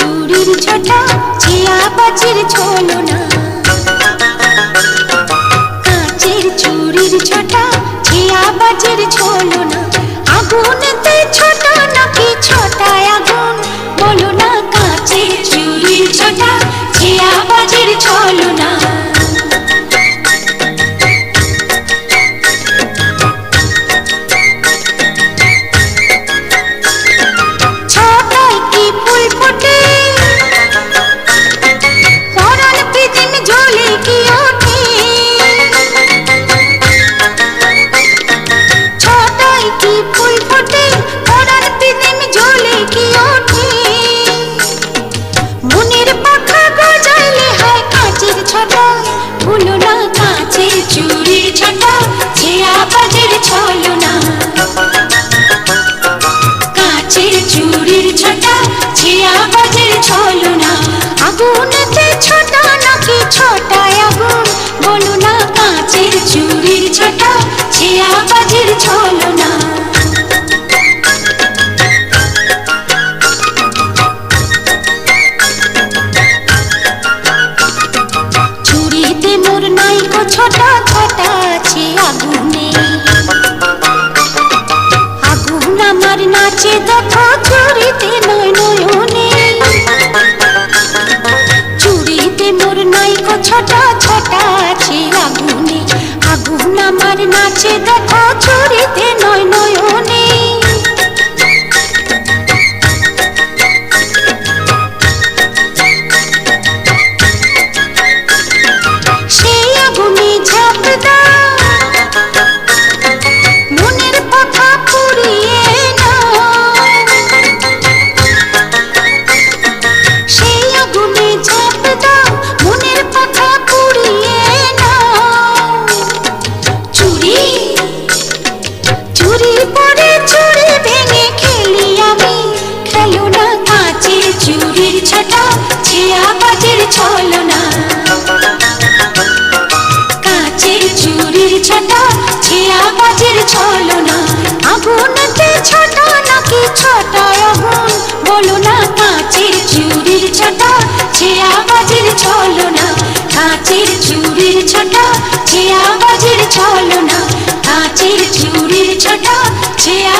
চুরির ছোটা ছিয়া পাচির ছোলো না। কাঁচের চুরির ছোটা ছিয়া পাচির ছোলো না। আগুনতে ছোট, নাকি ছোটায় আগুন? বলো না, কাঁচের চুরির ছোটা আগুনেতে ছোটা নাকি ছোটায় আগুন? বলো না, কাঁচের চুরির ছটা ছিয়া বাজের ছলো না চুরিতে মোর নাইকো ছোটা ছোটা আছে আগুনে আগুন আমার নাচে দেখো, চুরিতে নয় নয়নে। ছোটা ছোটা আছি আগুনে। আগুন আমার নাচে দেখো চুরিতে নয় নয়নে। ছটা ছিয়া বাজের ছলো না কাঁচের চুরির ছটা ছিয়া বাজের ছলো না আগুনতে ছোট, নাকি ছোট আগুন বলো না, কাঁচের চুরির ছটা ছিয়া বাজের ছলো না কাঁচের চুরির ছটা ছিয়া বাজের ছলো না কাঁচের চুরির ছটা ছিয়া